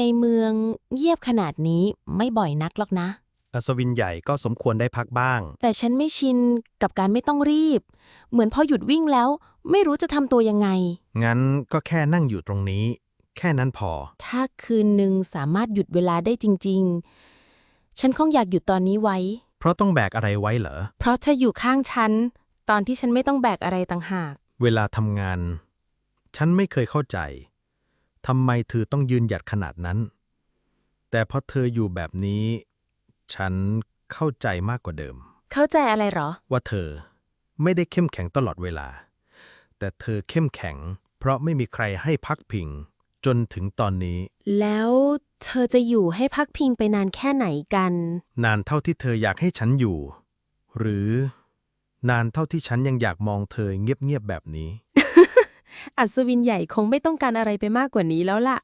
ในเมืองเงียบขนาดนี้ไม่บ่อยนักหรอกนะ อัศวินใหญ่ก็สมควรได้พักบ้าง แต่ฉันไม่ชินกับการไม่ต้องรีบ เหมือนพอหยุดวิ่งแล้ว ไม่รู้จะทำตัวยังไง งั้นก็แค่นั่งอยู่ตรงนี้ แค่นั้นพอ ถ้าคืนหนึ่งสามารถหยุดเวลาได้จริง ๆ ฉันคงอยากหยุดตอนนี้ไว้ เพราะต้องแบกอะไรไว้เหรอ เพราะเธออยู่ข้างฉัน ตอนที่ฉันไม่ต้องแบกอะไรต่างหาก เวลาทำงาน ฉันไม่เคยเข้าใจ ทำไมเธอต้องยืนหยัดขนาดนั้น แต่พอเธออยู่แบบนี้ ฉันเข้าใจมากกว่าเดิม เข้าใจอะไรเหรอ ว่าเธอไม่ได้เข้มแข็งตลอดเวลา แต่เธอเข้มแข็ง เพราะไม่มีใครให้พักพิง จนถึงตอนนี้ แล้วเธอจะอยู่ให้พักพิงไปนานแค่ไหนกัน นานเท่าที่เธออยากให้ฉันอยู่ หรือนานเท่าที่ฉันยังอยากมองเธอเงียบๆแบบนี้ อัศวินใหญ่คงไม่ต้องการอะไรไปมากกว่านี้แล้วล่ะ